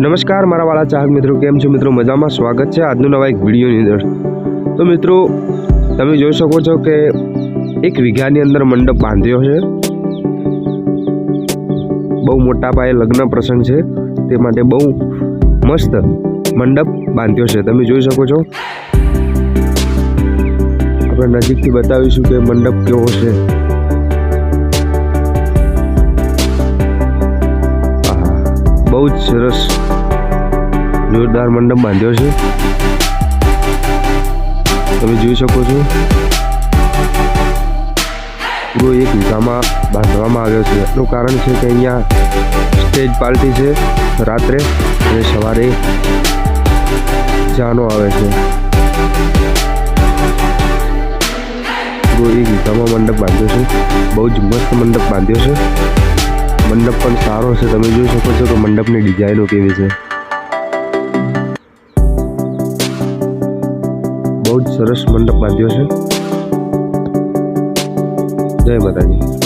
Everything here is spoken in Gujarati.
નમસ્કાર, મારા વાળા ચાહક મિત્રો, કેમ છો મિત્રો? મજામાં? સ્વાગત છે આજનું નવા એક વિડીયોની અંદર. તો મિત્રો, તમે જોઈ શકો છો કે એક વીઘાની અંદર મંડપ બાંધ્યો છે. બહુ મોટા પાયે લગ્ન પ્રસંગ છે. તે માટે બહુ મસ્ત મંડપ બાંધ્યો છે. તમે જોઈ શકો છો. આપણે નજીકથી બતાવીશું કે મંડપ કેવો છે. બહુ જ સરસ જોરદાર મંડપ બાંધ્યો છે. તમે જોઈ શકો છો. પૂરો એક વીઘામાં બાંધવામાં આવ્યો છે. એનું કારણ છે કે અહીંયા સ્ટેજ પાર્ટી છે રાત્રે અને સવારે જાનો આવે છે. પૂરો એક વીઘામાં મંડપ બાંધ્યો છે. બહુ જ મસ્ત મંડપ બાંધ્યો છે. મંડપ પણ સારો છે. તમે જોઈ શકો છો કે મંડપની ડિઝાઇનો કેવી છે. બહુ જ સરસ મંડપ બાંધ્યો છે. જય માતાજી.